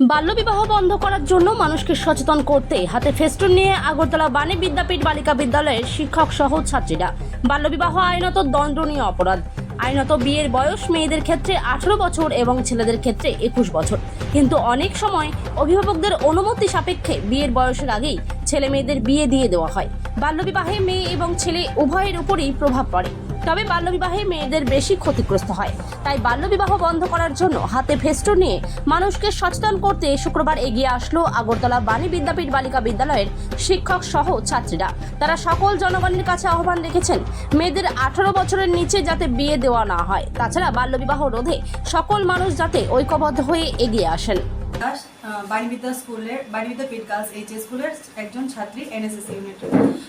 বাল্যবিবাহ বন্ধ করার জন্য মানুষকে সচেতন করতে হাতে ফেস্টুন নিয়ে আগরতলা বাণী বিদ্যাপীঠ বালিকা বিদ্যালয়ের শিক্ষক সহ ছাত্রীরা। বাল্যবিবাহ আইনত দণ্ডনীয় অপরাধ। আইনত বিয়ের বয়স মেয়েদের ক্ষেত্রে আঠারো বছর এবং ছেলেদের ক্ষেত্রে একুশ বছর। কিন্তু অনেক সময় অভিভাবকদের অনুমতি সাপেক্ষে বিয়ের বয়সের আগেই ছেলে মেয়েদের বিয়ে দিয়ে দেওয়া হয়। বাল্যবিবাহে মেয়ে এবং ছেলে উভয়ের উপরই প্রভাব পড়ে। তবে বাল্যবিবাহে মেয়েদের বেশি ক্ষতিগ্রস্ত হয়। তাই বাল্যবিবাহ বন্ধ করার জন্য হাতে ফেস্টো নিয়ে মানুষকে সচেতন করতে শুক্রবার এগিয়ে আসলো আগরতলা বাণী বিদ্যাপীঠ বালিকা বিদ্যালয়ের শিক্ষক সহ ছাত্রীরা। তারা সকল জনগণের কাছে আহ্বান রেখেছেন মেয়েদের আঠারো বছরের নিচে যাতে বিয়ে দেওয়া না হয়। তাছাড়া বাল্যবিবাহ রোধে সকল মানুষ যাতে ঐক্যবদ্ধ হয়ে এগিয়ে আসেন। দাস বাণীবিদ্যা স্কুলের, বাণীবিদ্যা পিট গার্লস এইচ স্কুলের একজন ছাত্রী এনএসএস ইউনিট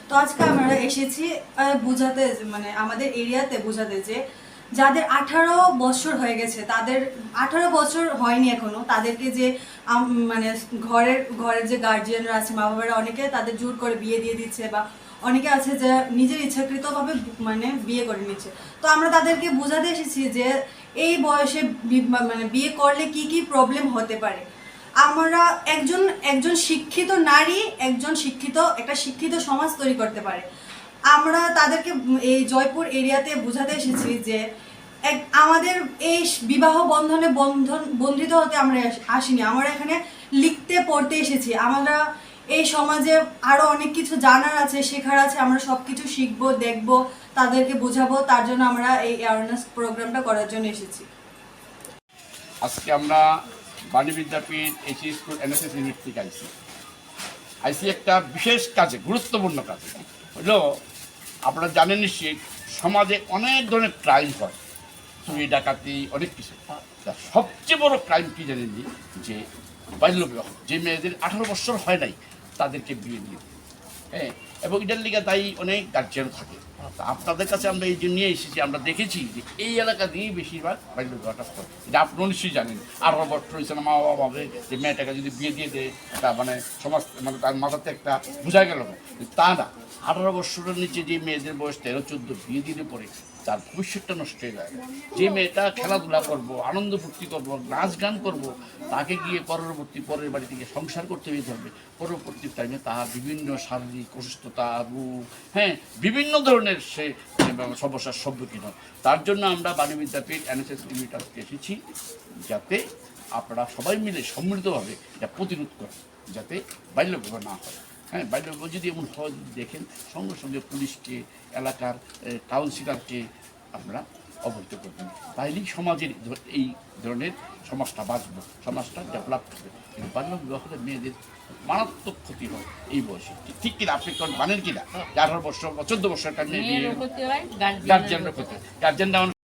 তো আজকে আমরা এসেছি বোঝাতে মানে আমাদের এরিয়াতে বোঝাতে যে যাদের আঠারো বছর হয়ে গেছে, তাদের, আঠারো বছর হয়নি এখনও, তাদেরকে যে মানে ঘরের ঘরের যে গার্জিয়ানরা আছে মা বাবারা অনেকে তাদের জোর করে বিয়ে দিয়ে দিচ্ছে বা অনেকে আছে যে নিজের ইচ্ছাকৃতভাবে মানে বিয়ে করে নিচ্ছে। তো আমরা তাদেরকে বোঝাতে এসেছি যে এই বয়সে মানে বিয়ে করলে কি কি প্রবলেম হতে পারে। আমরা একজন একজন শিক্ষিত নারী, একজন শিক্ষিত, একটা শিক্ষিত সমাজ তৈরি করতে পারে। আমরা তাদেরকে এই জয়পুর এরিয়াতে বোঝাতে এসেছি যে এক, আমাদের এই বিবাহ বন্ধনে বন্ধন, বন্ধিত হতে আমরা আসিনি। আমরা এখানে লিখতে, পড়তে এসেছি। আমরা এই সমাজে আরও অনেক কিছু জানার আছে, শেখার আছে। আমরা সব কিছু শিখব, দেখব, তাদেরকে বোঝাবো। তার জন্য আমরা এই অ্যাওয়ারনেস প্রোগ্রামটা করার জন্য এসেছি। আজকে আমরা Bani Vidyapith AC school NSS unit থেকে আইসি আইসি একটা বিশেষ কাজে, গুরুত্বপূর্ণ কাজে। হলো, আপনারা জানেন নিশ্চয়ই সমাজে অনেক ধরনের ক্রাইম হয়। চুরি, ডাকাতি, অনেক কিছু। সবচেয়ে বড় ক্রাইম কি জানেন? যে বাল্যবিবাহ যে মেয়েদের আঠারো বছর হয় নাই, তাদেরকে বিয়ে দিয়ে হ্যাঁ এবং এটার লিগে তাই অনেক গার্জিয়ান থাকে। আপনাদের কাছে আমরা এই যে নিয়ে এসেছি, আমরা দেখেছি যে এই এলাকা দিয়েই বেশিরভাগ বাল্য বিবাহটা করে এটা আপনারা নিশ্চয়ই জানেন। আর বছর হয়েছে না মা বাবা ভাবে যে মেয়েটাকে যদি বিয়ে দিয়ে দেয় তা মানে সমাজ মানে তার মাথাতে একটা বোঝা গেল না। তা না। আঠারো বছরের নিচে যে মেয়েদের বয়স, তেরো, চোদ্দ বিয়ে দিলে পরে তার ভবিষ্যৎটা নষ্ট হয়ে যায়। যে মেয়েটা খেলাধুলা করব, আনন্দ ফুর্তি করব, নাচ গান করব, তাকে গিয়ে পরবর্তী পরের বাড়ি থেকে সংসার করতে যেতে হবে। পরবর্তী টাইমে তার বিভিন্ন শারীরিক অসুস্থতা, রোগ হ্যাঁ বিভিন্ন ধরনের সে সমস্যার সম্মুখীন হয়। তার জন্য আমরা বাণী বিদ্যাপীঠ এনএসএস আজকে এসেছি, যাতে আপনারা সবাই মিলে সম্মিলিতভাবে এটা প্রতিরোধ করেন, যাতে বাল্যবিবাহ না হয়। হ্যাঁ বাল্যবিবাহ যদি এমন হয় দেখেন সঙ্গে সঙ্গে পুলিশকে এলাকার কাউন্সিলরকে আমরা অবহিত করবেন তাইলেই সমাজের এই ধরনের সমাজটা বাঁচবে সমাজটা ডেভেলপ হবে। কিন্তু বাল্য বিবাহতে মেয়েদের মারাত্মক ক্ষতি হয় এই বয়সে। ঠিক- কিনা? আপনি মানেন কিনা? আঠারো বছর বা চোদ্দ বছর একটা মেয়ে গার্জিয়ানরা ক্ষতি গার্জিয়ানরা